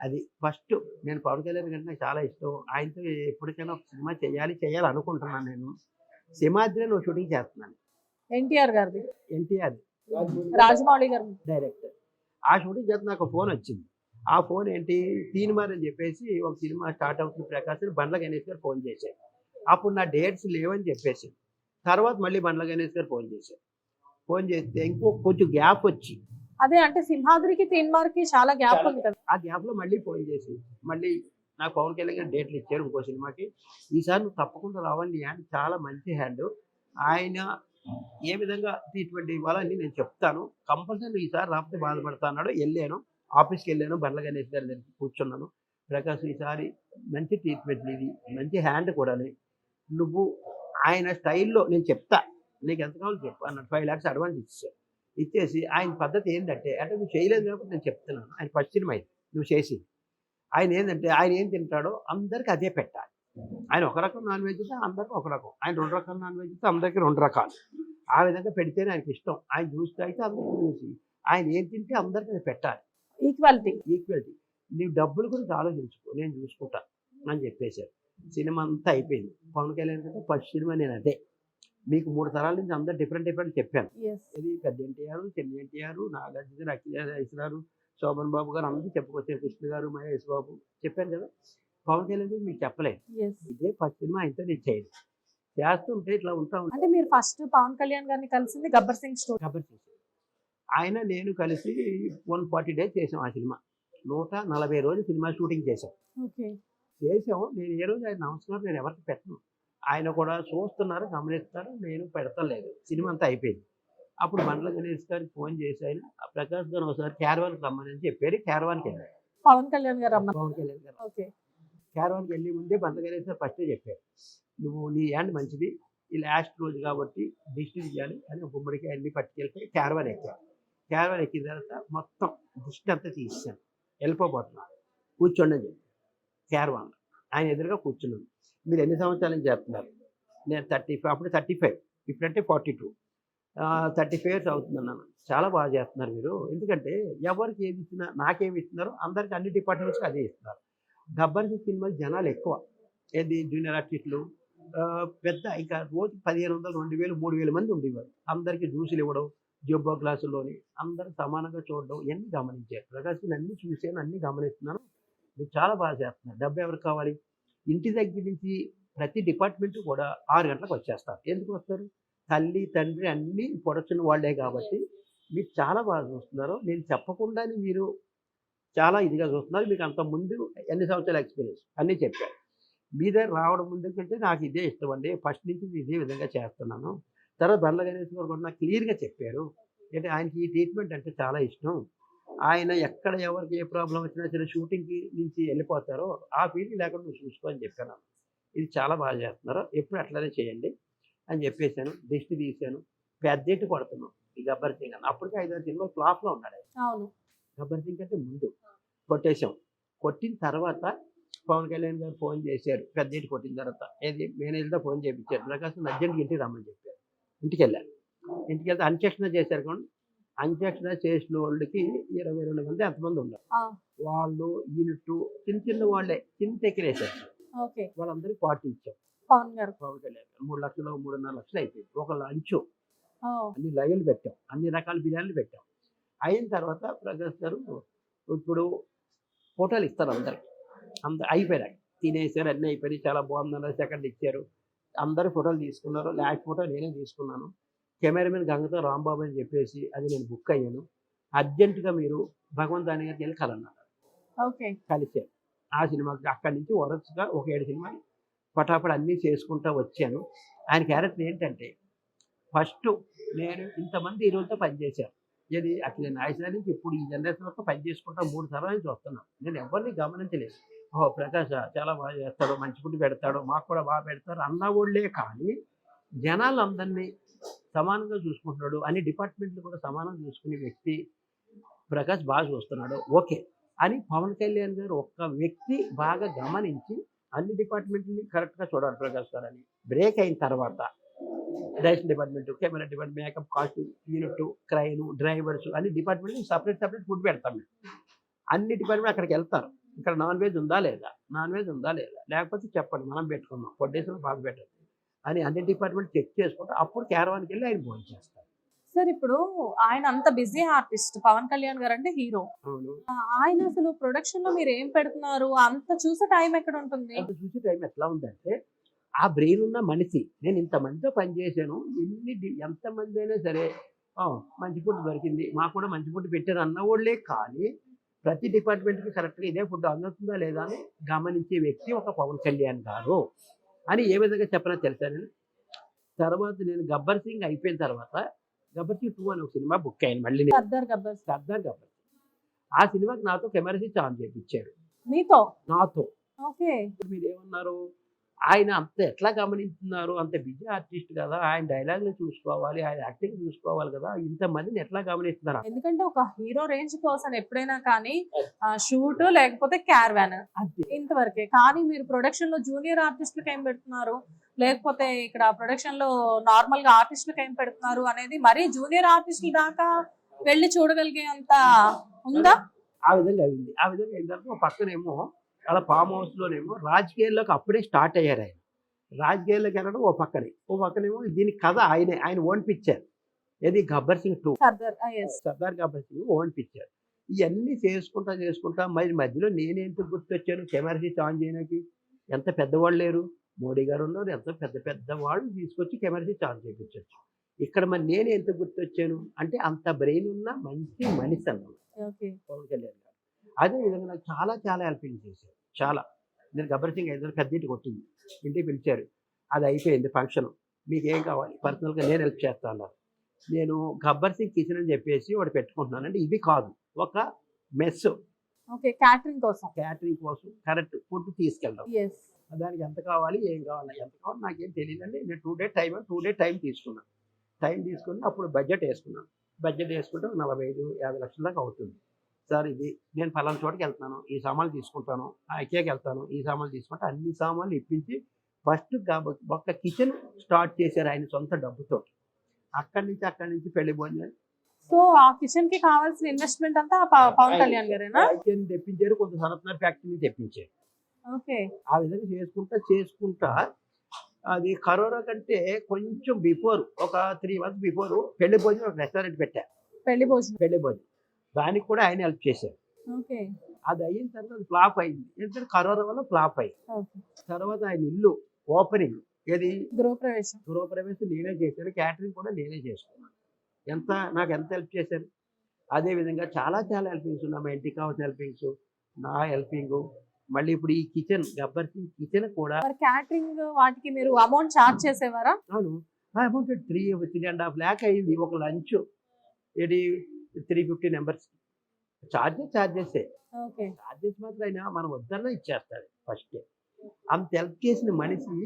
అది ఫస్ట్ నేను పవన్ కళ్యాణ్ కంటే నాకు చాలా ఇష్టం. ఆయనతో ఎప్పటికైనా ఒక సినిమా చేయాలి చేయాలి అనుకుంటున్నాను నేను సింహాద్రి నువ్వు షూటింగ్ చేస్తున్నాను. ఎన్టీఆర్ గారిది? ఎన్టీఆర్. రాజమౌళి గారు. డైరెక్టర్. ఆ షూటింగ్ చేత నాకు ఫోన్ వచ్చింది. ఆ ఫోన్ ఏంటి? తీన్మార్ అని చెప్పేసి ఒక సినిమా స్టార్ట్ అవుతుంది ప్రకాశం బండ్ల గణేష్ గారు ఫోన్ చేశారు. అప్పుడు నా డేట్స్ లేవని చెప్పేసి తర్వాత మళ్ళీ బండ్ల గణేష్ గారు ఫోన్ చేశారు. ఫోన్ చేస్తే ఇంకో కొంచెం గ్యాప్ వచ్చి అదే అంటే సింహాద్రికి తీన్మార్కి చాలా గ్యాప్ ఉంది కదా. ఆ గ్యాప్లో మళ్ళీ ఫోన్ చేసి మళ్ళీ నాకు పవన్ కళ్యాణ్ గారు డేట్లు ఇచ్చారు ఇంకో సినిమాకి. ఈసారి నువ్వు తప్పకుండా రావండి హ్యాండ్ చాలా మంచి హ్యాండ్ ఆయన ఏ విధంగా ట్రీట్మెంట్ ఇవ్వాలని నేను చెప్తాను. కంపల్సరీ ఈసారి రాకపోతే బాధపడతాన్నాడు వెళ్ళాను. ఆఫీస్కి వెళ్ళాను. బండ్ల గణేష్ గారి దగ్గరికి కూర్చున్నాను. ప్రకాష్ ఈసారి మంచి ట్రీట్మెంట్ ఇది మంచి హ్యాండ్ కూడా నువ్వు ఆయన స్టైల్లో నేను చెప్తా. నీకు ఎంత కావాలో చెప్పు అన్నాడు. ఫైవ్ ల్యాక్స్ అడ్వాన్స్ ఇచ్చాను ఇచ్చేసి ఆయన పద్ధతి ఏంటంటే అంటే నువ్వు చేయలేదు కాబట్టి నేను చెప్తున్నాను. ఆయన ఫస్ట్ సినిమా నువ్వు చేసి ఆయన ఏంటంటే ఆయన ఏం తింటాడో అందరికి అదే పెట్టాలి. ఆయన ఒక రకం నాన్ వెజ్ అయితే అందరికి ఒక రకం. ఆయన రెండు రకాల నాన్ వెజ్ అయితే అందరికి రెండు రకాలు. ఆ విధంగా పెడితేనే ఆయనకి ఇష్టం. ఆయన చూస్తే అయితే అందరికి చూసి ఆయన ఏం తింటే అందరికి అది పెట్టాలి. ఈక్వాలిటీ ఈక్వాలిటీ నీవు డబ్బుల గురించి ఆలోచించుకో. నేను చూసుకుంటా అని చెప్పేశారు. సినిమా అంతా అయిపోయింది. పవన్ కళ్యాణ్ కంటే ఫస్ట్ సినిమా నేను అదే. మీకు మూడు తరాల నుంచి అందరు డిఫరెంట్ డిఫరెంట్ చెప్పాను. ఇది పెద్ద ఎన్టీఆర్ చిన్న ఎన్టీఆర్ నాగార్జున గారు అఖిలేష్ గారు శోభన్ బాబు గారు అందరూ చెప్పుకొచ్చారు కృష్ణ గారు మహేష్ బాబు చెప్పాను కదా? పవన్ కళ్యాణ్ గురించి మీకు చెప్పలేదు. ఇదే ఫస్ట్ సినిమా ఆయనతో నేను చేయను. చేస్తుంటే ఇట్లా ఉంటా ఉంటా. అంటే మీరు ఫస్ట్ పవన్ కళ్యాణ్ గారిని కలిసింది గబ్బర్ సింగ్ స్టోరీ. కబర్ చేశాను ఆయన నేను కలిసి వన్ ఫార్టీ డేస్ చేసాం ఆ సినిమా. నూట నలభై రోజులు సినిమా షూటింగ్ చేసాం చేసాం నేను ఏ రోజు ఆయన నమస్కారం నేను ఎవరికి పెట్టను. ఆయన కూడా చూస్తున్నారు గమనిస్తున్నారు. నేను పెడతలేదు. సినిమా అంతా అయిపోయింది. అప్పుడు బండ్ల గణేష్ గారికి ఫోన్ చేసి ఆయన "ఆ ప్రకాష్ గారు ఒకసారి క్యారవాన్కి రమ్మని చెప్పారు. క్యారవాన్కి వెళ్ళారు. పవన్ కళ్యాణ్ గారు పవన్ కళ్యాణ్ గారు. ఓకే. క్యారవాన్కి వెళ్ళే ముందే బండ్ల గణేష్ గారు ఫస్టే చెప్పారు. నువ్వు నీ హ్యాండ్ మంచిది. ఈ లాస్ట్ రోజు కాబట్టి దిష్టి తీయాలి అని గుమ్మడికి అన్ని పట్టుకెళ్ళిపోయి క్యారవాన్ ఎక్కాను క్యారవాన్ ఎక్కిన తర్వాత మొత్తం దిష్టి అంతా తీసాను వెళ్ళిపోబోతున్నాను కూర్చోండి అని చెప్పి క్యారవాన్ ఆయన ఎదురుగా కూర్చున్నాను మీరు ఎన్ని సంవత్సరాల నుంచి చేస్తున్నారు? నేను థర్టీ ఫైవ్ అప్పుడు థర్టీ ఫైవ్ ఇప్పుడంటే forty two. Thirty five years అవుతుందన్నాను చాలా బాగా చేస్తున్నారు మీరు. ఎందుకంటే ఎవరికి ఏది ఇచ్చినా నాకేమి ఇస్తున్నారు అందరికి అన్ని డిపార్ట్మెంట్స్కి అదే ఇస్తున్నారు. గబ్బర్ సింగ్ సినిమాకి జనాలు ఎక్కువ. ఏది జూనియర్ ఆర్టిస్టులు? పెద్ద ఇంకా రోజు పదిహేను వందలు రెండు వేలు మూడు వేల మంది ఉండేవారు. అందరికీ జ్యూసులు ఇవ్వడం జొబ్బో క్లాసుల్లోని అందరూ సమానంగా చూడడం ఇవన్నీ గమనించారు. ప్రకాశ్ అన్ని చూసాను అన్ని గమనిస్తున్నాను. మీరు చాలా బాగా చేస్తున్నారు. డబ్బు ఎవరికి కావాలి? ఇంటి దగ్గర నుంచి ప్రతి డిపార్ట్మెంట్ కూడా ఆరు గంటలకు వచ్చేస్తారు. ఎందుకు వస్తారు? తల్లి తండ్రి అన్నీ ప్రొడక్షన్ వాళ్ళే కాబట్టి మీరు చాలా బాగా చూస్తున్నారు. నేను చెప్పకుండానే మీరు చాలా ఇదిగా చూస్తున్నారు. మీకు అంత ముందు ఎన్ని సంవత్సరాల ఎక్స్పీరియన్స్ అన్నీ చెప్పారు. మీ దగ్గర రావడం ముందు కంటే నాకు ఇదే ఇష్టం అండి. ఫస్ట్ నుంచి ఇదే విధంగా చేస్తున్నాను. తర్వాత బండ్ల గణేష్ గారు కూడా నాకు క్లియర్గా చెప్పారు. అంటే ఆయనకి ఈ ట్రీట్మెంట్ అంటే చాలా ఇష్టం. ఆయన ఎక్కడ ఎవరికి ఏ ప్రాబ్లం వచ్చినా సరే షూటింగ్కి నుంచి వెళ్ళిపోతారో ఆ ఫీలింగ్ లేకుండా నువ్వు చూసుకో అని చెప్పాను. ఇది చాలా బాగా చేస్తున్నారు. ఎప్పుడు అట్లనే చేయండి అని చెప్పేశాను. దిష్టి తీశాను. పెద్దెట్టు కొడుతున్నాం ఈ గబ్బర్ సింగ్ అని. అప్పటికే ఐదారు సినిమాలు ఫ్లాప్లో ఉన్నాడు. అవును. గబ్బర్ సింగ్ కంటే ముందు కొట్టేశాం. కొట్టిన తర్వాత పవన్ కళ్యాణ్ గారు ఫోన్ చేశారు. పెద్దటి కొట్టిన తర్వాత. ఏది? మేనేజర్తో ఫోన్ చేయించారు. ప్రకాశం అర్జెంట్గా ఇంటికి రమ్మని చెప్పారు. ఇంటికి వెళ్ళాను ఇంటికి వెళ్తే అంత్యక్షణ చేశారు కానీ అంత్యక్షణ చేసిన వాళ్ళకి ఇరవై రెండు మంది ఎంతమంది ఉన్నారు? వాళ్ళు యూనిట్ చిన్న చిన్న వాళ్ళే చిన్న టెక్కినేసారు ఓకే. వాళ్ళందరికీ పార్టీ ఇచ్చాం. పవన్ గారు. పవన్ కళ్యాణ్ గారు. మూడు లక్షలు మూడున్నర లక్షలు అయిపోయింది. ఒక లంచ్. అన్ని లైవ్లు పెట్టాం. అన్ని రకాల బిర్యానీలు పెట్టాం. అయిన తర్వాత ప్రకాష్ గారు ఇప్పుడు ఫోటోలు ఇస్తారు అందరికి. అంద అయిపోయినాయి. తినేసారు అన్నీ అయిపోయినాయి. చాలా బాగుందన్నారు. సెకండ్ ఇచ్చారు. అందరు ఫోటోలు తీసుకున్నారు. లాస్ట్ ఫోటో నేనే తీసుకున్నాను. కెమెరామెన్ గంగతో రాంబాబు అని చెప్పేసి అది నేను బుక్ అయ్యాను. అర్జెంటుగా మీరు భగవంత్ దాని గారికి వెళ్ళి కలన్నారు ఓకే. కలిశారు. ఆ సినిమాకి అక్కడి నుంచి వరుసగా ఒక ఏడు సినిమాలు పటాపట అన్నీ చేసుకుంటూ వచ్చాను. ఆయన క్యారెక్టర్ ఏంటంటే ఫస్ట్ నేను ఇంతమంది హీరోలతో పనిచేశాను ఇది అట్లా నాయసరా నుంచి ఇప్పుడు ఈ జనరేషన్ వరకు పని చేసుకుంటా మూడు తరాల నుంచి వస్తున్నాను. నేను ఎవరిని గమనించలేదు. ఓహో ప్రకాష్ చాలా బాగా చేస్తాడు మంచి ఫుడ్ పెడతాడు మాకు కూడా బాగా పెడతారు అన్నవాళ్ళే కానీ జనాలందరినీ సమానంగా చూసుకుంటున్నాడు అన్ని డిపార్ట్మెంట్లు కూడా సమానంగా చూసుకునే వ్యక్తి ప్రకాష్ బాగా చూస్తున్నాడు ఓకే. అని పవన్ కళ్యాణ్ గారు ఒక్క వ్యక్తి బాగా గమనించి అన్ని డిపార్ట్మెంట్ని కరెక్ట్గా చూడాలి ప్రకాష్ గారు అని బ్రేక్ అయిన తర్వాత direction department camera department makeup costume unit crane drivers అన్ని డిపార్ట్మెంట్ సపరేట్ సపరేట్ ఫుడ్ పెడతాం మేము. అన్ని డిపార్ట్మెంట్ అక్కడికి వెళ్తారు. ఇక్కడ నాన్ వెజ్ ఉందా లేదా? నాన్ వెజ్ ఉందా లేదా? లేకపోతే చెప్పండి మనం పెట్టుకుందాం. పొడ్డేసిన బాగా పెట్టండి అని అన్ని డిపార్ట్మెంట్ చెక్ చేసుకుంటే అప్పుడు క్యారవాన్కి వెళ్ళి ఆయన భోజనం చేస్తారు. సార్ ఇప్పుడు ఆయన అంత బిజీ ఆర్టిస్ట్ పవన్ కళ్యాణ్ గారు అంటే హీరో. ఆయన అసలు ప్రొడక్షన్లో మీరు ఏం పెడుతున్నారు? అంత చూసే టైం ఎక్కడ ఉంటుంది? అంత చూసే టైం ఎట్లా ఉందంటే ఆ బ్రెయిన్ ఉన్న మనిషి నేను ఇంతమందితో పనిచేశాను ఎన్ని ఎంతమంది అయినా సరే "ఆ, మంచి ఫుడ్ దొరికింది మాకు కూడా మంచి ఫుడ్ పెట్టారు అన్నవాళ్ళే కానీ ప్రతి డిపార్ట్మెంట్కి కరెక్ట్గా ఇదే ఫుడ్ అందుతుందా లేదా అని గమనించే వ్యక్తి ఒక పవన్ కళ్యాణ్ గారు. అని ఏ విధంగా చెప్పనా తెలుసా నేను? తర్వాత నేను గబ్బర్ సింగ్ అయిపోయిన తర్వాత గబ్బర్ సింగ్ టూ అని ఒక సినిమా బుక్ అయ్యాను మళ్ళీ సర్దార్ గబ్బర్. సర్దార్ గబ్బర్ ఆ సినిమాకి నాతో కెమెరా ఆన్ చేయించాడు మీతో నాతో. ఓకే. మీరు ఏమన్నారు? ఆయన అంత ఎట్లా గమనిస్తున్నారు? అంత బిజీ ఆర్టిస్ట్ కదా ఆయన డైలాగులు చూసుకోవాలి ఆయన యాక్టింగ్ చూసుకోవాలి కదా ఇంతమందిని ఎట్లా గమనిస్తున్నారు? ఎందుకంటే ఒక హీరో రేంజ్ పర్సన్ ఎప్పుడైనా కానీ షూట్ లేకపోతే క్యార్వాన్ ఇంతవరకే. కానీ మీరు ప్రొడక్షన్లో జూనియర్ ఆర్టిస్టులకు ఏం పెడుతున్నారు? లేకపోతే ఇక్కడ ప్రొడక్షన్లో నార్మల్గా ఆర్టిస్టులకు ఏం పెడుతున్నారు అనేది మరీ జూనియర్ ఆర్టిస్టుల దాకా వెళ్ళి చూడగలిగే అంత ఉందా? ఆ విధంగా అయింది. ఆ విధంగా అయిన తర్వాత పక్కనేమో అలా ఫామ్ హౌస్లోనేమో రాజకీయాల్లోకి అప్పుడే స్టార్ట్ అయ్యారు ఆయన. రాజకీయాల్లోకి వెళ్ళడం ఓ పక్కనే. ఓ పక్కనేమో దీని కథ ఆయనే ఆయన ఓన్ పిక్చర్ ఏది? Gabbar Singh two Sardar Gabbar Singh own picture ఇవన్నీ చేసుకుంటా చేసుకుంటా మరి మధ్యలో నేనేంత గుర్తొచ్చాను? కెమెరా ఆన్ చేయడానికి. ఎంత పెద్దవాళ్ళు లేరు? మోడీ గారు ఉన్నారు. ఎంత పెద్ద పెద్ద వాళ్ళు తీసుకొచ్చి కెమెరా ఆన్ చేయించవచ్చు ఇక్కడ మరి నేను ఎంత గుర్తొచ్చాను? అంటే అంత బ్రెయిన్ ఉన్న మంచి మనిషి అన్నమాట. పవన్ కళ్యాణ్ గారు అదే విధంగా నాకు చాలా చాలా హెల్పింగ్ చేశారు. చాలా. నేను గబ్బర్ సింగ్ ఐదు కద్దింటి కొట్టింది. ఇంటికి పిలిచారు. అది అయిపోయింది ఫంక్షన్. మీకు ఏం కావాలి? పర్సనల్గా నేను హెల్ప్ చేస్తా అన్నారు. నేను గబ్బర్ సింగ్ కిచెన్ అని చెప్పేసి ఒకటి పెట్టుకుంటున్నాను. అంటే ఇది కాదు. ఒక మెస్. ఓకే క్యాటరింగ్ కోసం. క్యాటరింగ్ కోసం కరెక్ట్ ఫుడ్ తీసుకెళ్ళడం దానికి ఎంత కావాలి? ఏం కావాలి? ఎంత కావాలి? నాకేం తెలియదండి. నేను two day time two day time తీసుకున్నాను టైం తీసుకుని అప్పుడు బడ్జెట్ వేసుకున్నాను బడ్జెట్ వేసుకుంటే నలభై ఐదు యాభై లక్షల దాకా అవుతుంది. సార్ ఇది నేను పలానా చోటకి వెళ్తున్నాను. ఈ సామాన్లు తీసుకుంటాను. ఆ ఐకేకి వెళ్తాను. ఈ సామాన్లు తీసుకుంటే అన్ని సామాన్లు ఇప్పించి ఫస్ట్ ఒక కిచెన్ స్టార్ట్ చేశారు ఆయన సొంత డబ్బుతో. అక్కడి నుంచి అక్కడి నుంచి పెళ్ళి భోజనం సో ఆ కిచెన్కి కావాల్సిన ఇన్వెస్ట్మెంట్ అంతా పవన్ కళ్యాణ్ గారేనా? కిచెన్ తెప్పించారు. కొంత సనత్నార్ ఫ్యాక్టరీ తెప్పించారు. ఓకే. ఆ విధంగా చేసుకుంటా చేసుకుంటా అది కరోనా కంటే కొంచెం బిఫోర్ ఒక త్రీ మంత్స్ బిఫోర్ పెళ్ళి భోజనం ఒక రెస్టారెంట్ పెట్టా. పెళ్ళి భోజనం. పెళ్ళి భోజనం. దానికి కూడా ఆయన హెల్ప్ చేశారు ఓకే. అది అయిన తర్వాత ఫ్లాప్ అయింది. ఎందుకంటే కరోనా వల్ల ఫ్లాప్ అయింది తర్వాత ఆయన ఇల్లు ఓపెనింగ్ ఏది? గృహప్రవేశం. గృహప్రవేశం నేనే చేశాను. క్యాటరింగ్ కూడా నేనే చేసుకున్నాను. ఎంత నాకు ఎంత హెల్ప్ చేశారు? అదే విధంగా చాలా చాలా హెల్పింగ్స్ ఉన్నాయి. మా ఇంటికి కావాల్సిన హెల్పింగ్స్ నా హెల్పింగ్ మళ్ళీ ఇప్పుడు ఈ కిచెన్ గబ్బర్ సింగ్ కిచెన్ కూడా క్యాటరింగ్ వాటికి మీరు అమౌంట్ చార్జ్ చేసేవారా? అవును. Amount three three and half lakh అయింది. ఒక లంచ్ ఇది త్రీ ఫిఫ్టీ నెంబర్స్ చార్జెస్ చార్జెసే చార్జెస్ మాత్రం అయినా మనం వద్దన్నా ఇచ్చేస్తాడు ఫస్ట్. అంత హెల్ప్ చేసిన మనిషి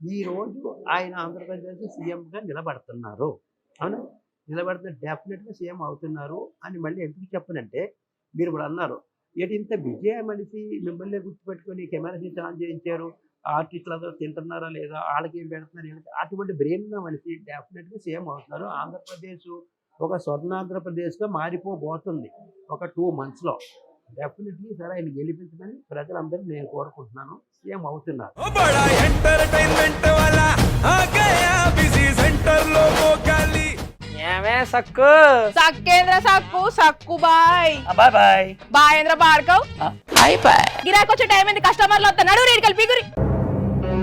ఈ రోజు ఆయన ఆంధ్రప్రదేశ్ సీఎంగా నిలబడుతున్నారు. అవును? నిలబడుతున్న డెఫినెట్గా సీఎం అవుతున్నారు అని మళ్ళీ ఎందుకు చెప్పనంటే మీరు ఇప్పుడు అన్నారు. ఏంటి ఇంత బిజీ మనిషి మిమ్మల్ని గుర్తుపెట్టుకొని కెమెరా ఆన్ చేయించారు. ఆర్టిస్టులు అందరూ తింటున్నారా లేదా? వాళ్ళకి ఏం పెడుతున్నారు అటువంటి బ్రెయిన్ ఉన్న మనిషి డెఫినెట్గా సీఎం అవుతున్నారు. ఆంధ్రప్రదేశ్ ఒక స్వర్ణాంధ్రప్రదేశ్గా మారిపోబోతుంది ఒక టూ మంత్స్లో డెఫినెట్లీ సరే ఆయన గెలిపించమని ప్రజలందరూ నేను కోరుకుంటున్నాను. సీఎం అవుతున్నారు. ఏమే Sakku? Sakku Sakku bye. Bye bye. గిరాకొచ్చే time కస్టమర్లు వద్ద నడు రేడికల్ పిగురి